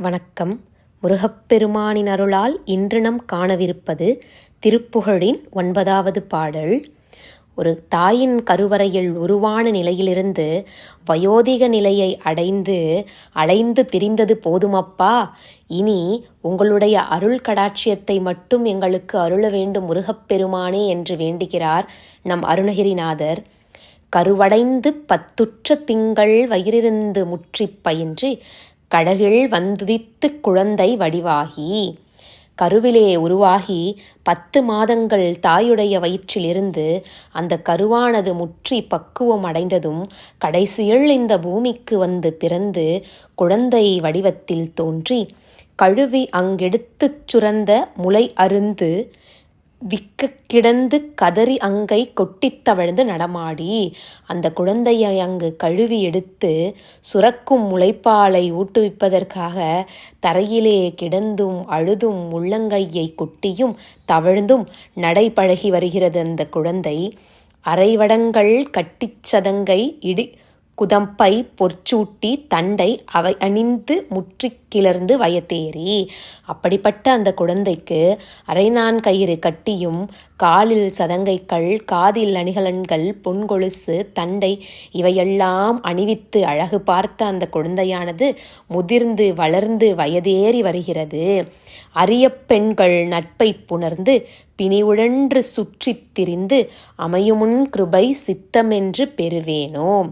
வணக்கம். முருகப்பெருமானின் அருளால் இன்று நம் காணவிருப்பது திருப்புகழின் ஒன்பதாவது பாடல். ஒரு தாயின் கருவறையில் உருவான நிலையிலிருந்து வயோதிக நிலையை அடைந்து அலைந்து திரிந்தது போதுமப்பா? இனி உங்களுடைய அருள் கடாட்சியத்தை மட்டும் எங்களுக்கு அருள வேண்டும் முருகப்பெருமானே என்று வேண்டுகிறார் நம் அருணகிரிநாதர். கருவடைந்து பத்துற்ற திங்கள் வயிறிருந்து முற்றிப் பயின்றி கடகில் வந்துதித்து குழந்தை வடிவாகி கருவிலே உருவாகி பத்து மாதங்கள் தாயுடைய வயிற்றிலிருந்து அந்த கருவானது முற்றி பக்குவம் அடைந்ததும் கடைசியில் இந்த பூமிக்கு வந்து பிறந்து குழந்தை வடிவத்தில் தோன்றி கழுவி அங்கெடுத்துச் சுரந்த முளை அருந்து விக்க கிடந்து கதறி அங்கை கொட்டித் தவழ்ந்து நடமாடி. அந்த குழந்தையை அங்கு கழுவி எடுத்து சுரக்கும் முளைப்பாலை ஊட்டுவிப்பதற்காக தரையிலே கிடந்தும் அழுதும் உள்ளங்கையை கொட்டியும் தவழ்ந்தும் நடைபழகி வருகிறது அந்த குழந்தை. அரைவடங்கள் கட்டிச் சதங்கை இடி குதம்பை பொற்சூட்டி தண்டை அவை அணிந்து முற்றி கிளர்ந்து வயத்தேறி. அப்படிப்பட்ட அந்த குழந்தைக்கு அரைநான் கயிறு கட்டியும் காலில் சதங்கைகள் காதில் அணிகலன்கள் பொன்கொழுசு தண்டை இவையெல்லாம் அணிவித்து அழகு பார்த்த அந்த குழந்தையானது முதிர்ந்து வளர்ந்து வயதேறி வருகிறது. அரிய பெண்கள் நட்பை புணர்ந்து பிணிவுழன்று சுற்றித் திரிந்து அமையுமுன் கிருபை சித்தமென்று பெறுவேனோம்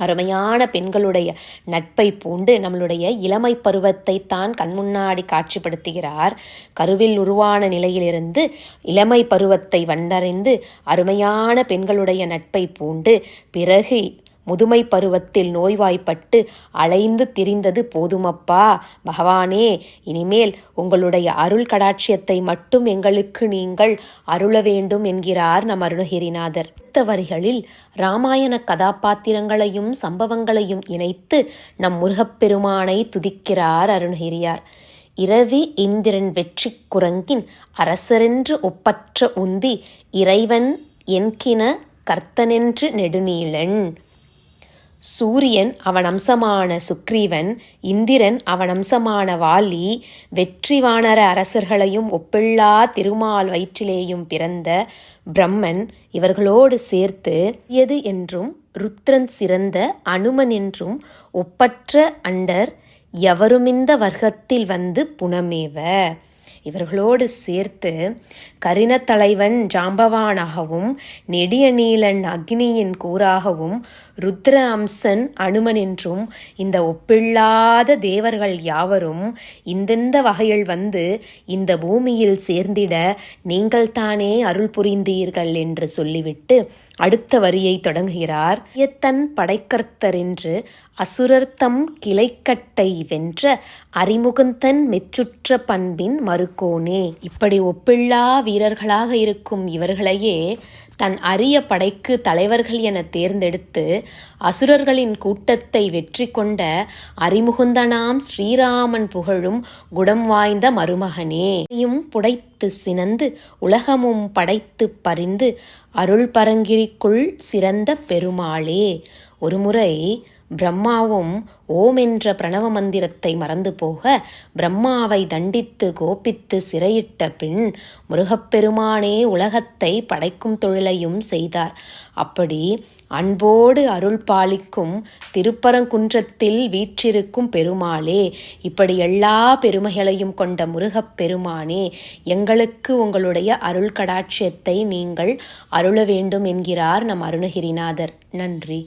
அருமையான பெண்களுடைய நட்பை பூண்டு நம்மளுடைய இளமை பருவத்தை தான் கண்முன்னாடி காட்சிப்படுத்துகிறார். கருவில் உருவான நிலையிலிருந்து இளமை பருவத்தை வந்தறிந்து அருமையான பெண்களுடைய நட்பை பூண்டு பிறகு முதுமை பருவத்தில் நோய்வாய்ப்பட்டு அலைந்து திரிந்தது போதுமப்பா. பகவானே இனிமேல் உங்களுடைய அருள் கடாட்சியத்தை மட்டும் எங்களுக்கு நீங்கள் அருள வேண்டும் என்கிறார் நம் அருணகிரிநாதர். அடுத்த வரிகளில் ராமாயண கதாபாத்திரங்களையும் சம்பவங்களையும் இணைத்து நம் முருகப்பெருமானை துதிக்கிறார் அருணகிரியார். இரவி இந்திரன் வெற்றி குரங்கின் அரசரென்று ஒப்பற்ற உந்தி இறைவன் என்கின கர்த்தனென்று நெடுநீளன் சூரியன் அவன் அம்சமான சுக்ரீவன் இந்திரன் அவன் அம்சமான வாலி வெற்றிவானர அரசர்களையும் ஒப்பில்லா திருமால் வயிற்றிலேயும் பிறந்த பிரம்மன் இவர்களோடு சேர்த்து எது என்றும் ருத்ரன் சிறந்த அனுமன் என்றும் ஒப்பற்ற அண்டர் எவருமிந்த வர்க்கத்தில் வந்து புனமேவ? இவர்களோடு சேர்த்து கரினத்தலைவன் ஜாம்பவானாகவும் நெடிய நீலன் அக்னியின் கூறாகவும் ருத்ர அம்சன் அனுமன் என்றும் இந்த ஒப்பில்லாத தேவர்கள் யாவரும் இந்தெந்த வகையில் வந்து இந்த பூமியில் சேர்ந்திட நீங்கள் தானே அருள் புரிந்தீர்கள் என்று சொல்லிவிட்டு அடுத்த வரியை தொடங்குகிறார். எத்தன் படைக்கர்த்தர் என்று அசுரர்த்தம் கிளைக்கட்டை வென்ற அறிமுகந்தன் மெச்சுற்ற பண்பின் மறுக்கோனே இப்படி ஒப்பில்லா வீரர்களாக இருக்கும் இவர்களையே தன் அரிய படைக்கு தலைவர்கள் என தேர்ந்தெடுத்து அசுரர்களின் கூட்டத்தை வெற்றி கொண்ட அறிமுகுந்தனாம் ஸ்ரீராமன் புகழும் குடம் வாய்ந்த மருமகனே. புடைத்து சினந்து உலகமும் படைத்து பறிந்து அருள் பரங்கிரிக்குள் சிறந்த பெருமாளே. ஒருமுறை பிரம்மாவும் ஓம் என்ற பிரணவ மந்திரத்தை மறந்து போக பிரம்மாவை தண்டித்து கோபித்து சிறையிட்ட பின் முருகப்பெருமானே உலகத்தை படைக்கும் தொழிலையும் செய்தார். அப்படி அன்போடு அருள் பாலிக்கும் திருப்பரங்குன்றத்தில் வீற்றிருக்கும் பெருமாளே இப்படி எல்லா பெருமைகளையும் கொண்ட முருகப் பெருமானே எங்களுக்கு உங்களுடைய அருள் கடாட்சியத்தை நீங்கள் அருள வேண்டும் என்கிறார் நம் அருணகிரிநாதர். நன்றி.